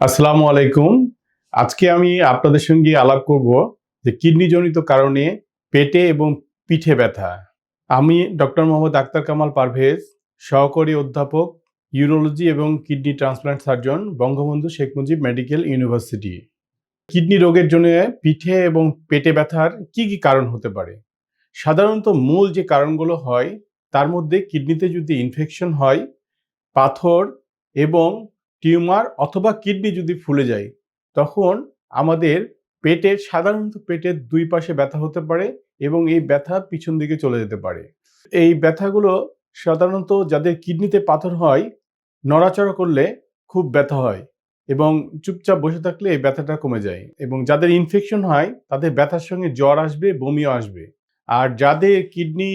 আসসালামু আলাইকুম। আজকে আমি আপনাদের সঙ্গে আলাপ করব যে কিডনিজনিত কারণে পেটে এবং পিঠে ব্যথা। আমি ডক্টর মোহাম্মদ আক্তার কামাল পারভেজ, সহকারী অধ্যাপক, ইউরোলজি এবং kidney transplant surgeon, Bangabandhu Sheikh Mujib Medical University. Kidney রোগের জন্য পিঠে এবং পেটে ব্যথার কি কি কারণ হতে পারে? সাধারণত মূল যে কারণগুলো হয়, তার মধ্যে কিডনিতে যদি ইনফেকশন হয়, পাথর এবং টিউমার অথবা কিডনি যদি ফুলে যায়, তখন আমাদের পেটের, সাধারণত পেটের দুই পাশে ব্যথা হতে পারে এবং এই ব্যথা পিছন দিকে চলে যেতে পারে। এই ব্যথাগুলো সাধারণত যাদের কিডনিতে পাথর হয়, নড়াচড়া করলে খুব ব্যথা হয় এবং চুপচাপ বসে থাকলে এই ব্যথাটা কমে যায় এবং যাদের ইনফেকশন হয়, তাদের ব্যথার সঙ্গে জ্বর আসবে, বমিও আসবে। আর যাদের কিডনি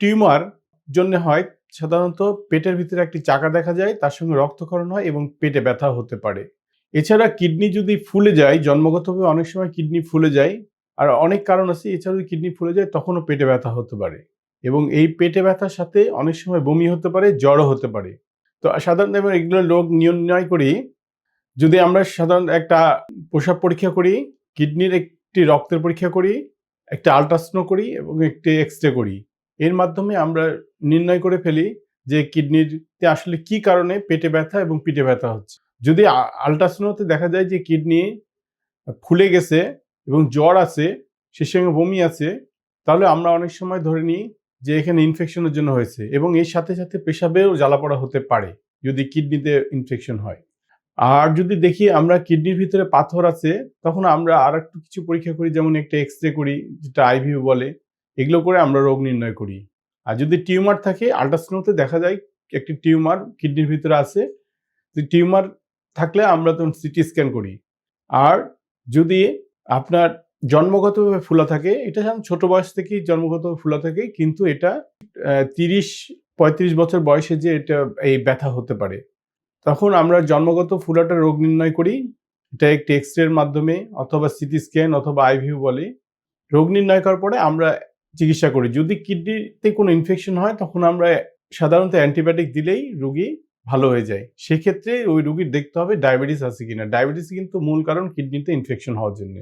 টিউমার জন্য হয় সাধারণত পেটের ভিতরে একটি চাকা দেখা যায়, তার সঙ্গে রক্তক্ষরণ হয় এবং পেটে ব্যথা হতে পারে। এছাড়া কিডনি যদি ফুলে যায়, জন্মগতভাবে অনেক সময় কিডনি ফুলে যায়, আর অনেক কারণ আছে এছাড়া যদি কিডনি ফুলে যায়, তখনও পেটে ব্যথা হতে পারে। এবং এই পেটে ব্যথার সাথে অনেক সময় বমি হতে পারে, জ্বরও হতে পারে। তো সাধারণত আমরা এগুলো রোগ নির্ণয় করি। যদি আমরা সাধারণত একটা প্রসাব পরীক্ষা করি, কিডনির একটি রক্তের পরীক্ষা করি, একটা আলট্রাসাউন্ড করি এবং একটি এক্স রে করি। এর মাধ্যমে আমরা নির্ণয় করে ফেলি যে কিডনিতে আসলে কি কারণে পেটে ব্যথা এবং পিঠে ব্যথা হচ্ছে। যদি আলট্রাসাউন্ডতে দেখা যায় যে কিডনি ফুলে গেছে এবং জ্বর আছে, সে সঙ্গে বমি আছে, তাহলে আমরা অনেক সময় ধরে নিই যে এখানে ইনফেকশনের জন্য হয়েছে এবং এর সাথে সাথে পেশাবেও জ্বালাপড়া হতে পারে যদি কিডনিতে ইনফেকশন হয়। আর যদি দেখি আমরা কিডনির ভিতরে পাথর আছে, তখন আমরা আর একটু কিছু পরীক্ষা করি, যেমন একটা এক্স রে করি, যেটা আইভিউ বলে। এগুলো করে আমরা রোগ নির্ণয় করি। আর যদি টিউমার থাকে আল্ট্রাসাউন্ডতে দেখা যায় একটি টিউমার কিডনির ভিতরে আছে টিউমার থাকলে আমরা তখন সিটি স্ক্যান করি। আর যদি আপনার জন্মগতভাবে ফুলা থাকে, এটা সাধারণত ছোট বয়স থেকেই জন্মগতভাবে ফুলা থাকে, কিন্তু এটা তিরিশ, পঁয়ত্রিশ বছর বয়সে যে এটা, এই ব্যথা হতে পারে। তখন আমরা জন্মগত ফুলাটা রোগ নির্ণয় করি। এটা একটি এক্স রের মাধ্যমে, অথবা সিটি স্ক্যান অথবা আইভিউ বলে। রোগ নির্ণয় করার পরে আমরা চিকিৎসা করি। যদি কিডনিতে কোনো ইনফেকশন হয়, তখন আমরা সাধারণত অ্যান্টিবায়োটিক দিলেই রুগী ভালো হয়ে যায়। সেক্ষেত্রে ওই রুগীর দেখতে হবে ডায়াবেটিস আছে কিনা। ডায়াবেটিস কিন্তু মূল কারণ কিডনিতে ইনফেকশন হওয়ার জন্য।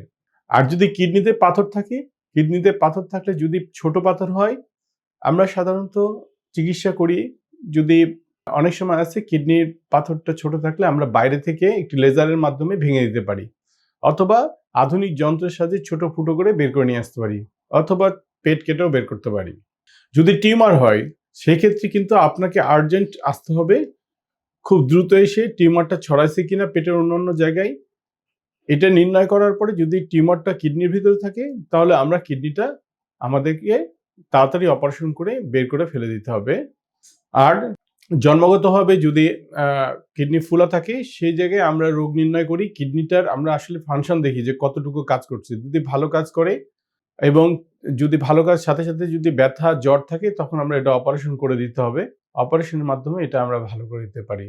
আর যদি কিডনিতে পাথর থাকে, কিডনিতে পাথর থাকলে যদি ছোট পাথর হয়, আমরা সাধারণত চিকিৎসা করি। যদি অনেক সময় আছে কিডনির পাথরটা ছোট থাকলে আমরা বাইরে থেকে একটি লেজারের মাধ্যমে ভেঙে দিতে পারি। অথবা আধুনিক যন্ত্রের সাহায্যে ছোট ফুটো করে বের করে নিয়ে আসতে পারি। অথবা পেট কেটেও বের করতে পারি। যদি টিউমার হয়, সেক্ষেত্রে কিন্তু আপনাকে আর্জেন্ট আসতে হবে। খুব দ্রুত এসে টিউমারটা ছড়াইছে কিনা পেটের অন্যান্য জায়গায়, এটা নির্ণয় করার পরে যদি টিউমারটা কিডনির ভিতরে থাকে, তাহলে আমরা কিডনিটা আমাদেরকে তাড়াতাড়ি অপারেশন করে বের করে ফেলে দিতে হবে। আর জন্মগতভাবে যদি কিডনি ফুলা থাকে, সেই জায়গায় আমরা রোগ নির্ণয় করি। কিডনিটার আমরা আসলে ফাংশন দেখি যে কতটুকু কাজ করছে। যদি ভালো কাজ করে এবং যদি ভালো কাজ, সাথে সাথে যদি ব্যথা, জ্বর থাকে, তখন আমরা এটা অপারেশন করে দিতে হবে। অপারেশনের মাধ্যমে এটা আমরা ভালো করে দিতে পারি।